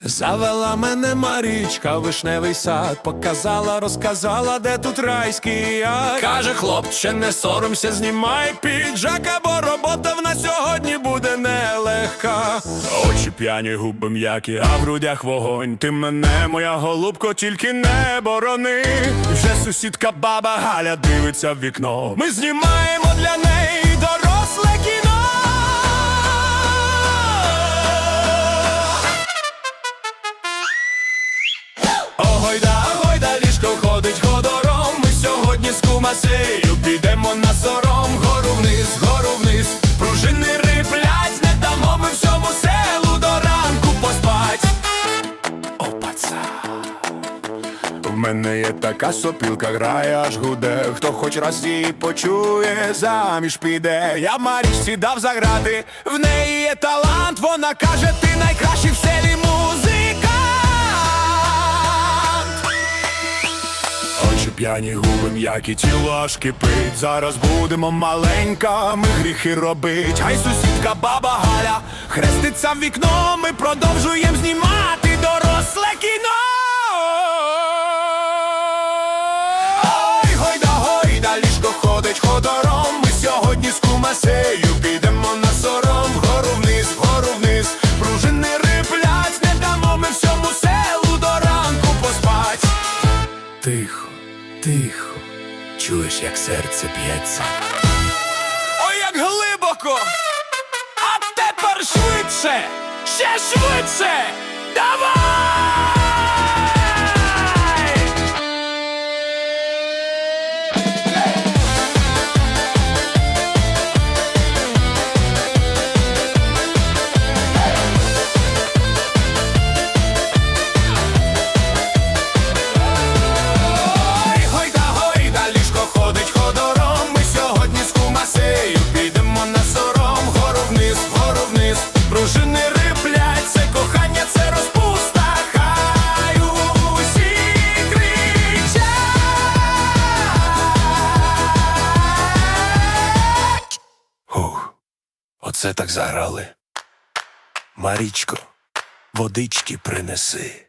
Завела мене Марічка, вишневий сад, показала, розказала, де тут райський яд. Каже, хлопче, не соромся, знімай піджака, бо робота в нас сьогодні буде нелегка. Очі п'яні, губи м'які, а в грудях вогонь. Ти мене, моя голубко, тільки не борони. Вже сусідка баба Галя дивиться в вікно. Ми знімаємо для неї мене є така сопілка, грає, аж гуде. Хто хоч раз її почує, заміж піде. Я Марічці дав заграти, в неї є талант, вона каже, ти найкращий в селі музикант. Очі п'яні губи м'які, тіло аж кипить. Зараз будемо маленьками гріхи робить. Хай сусідка баба Галя хреститься в вікно. Ми продовжуємо знімати доросле кіно. Тихо, тихо, чуєш, як серце б'ється. Ой, як глибоко! А тепер швидше! Ще швидше! Давай! Оце так заграли. Марічко, водички принеси.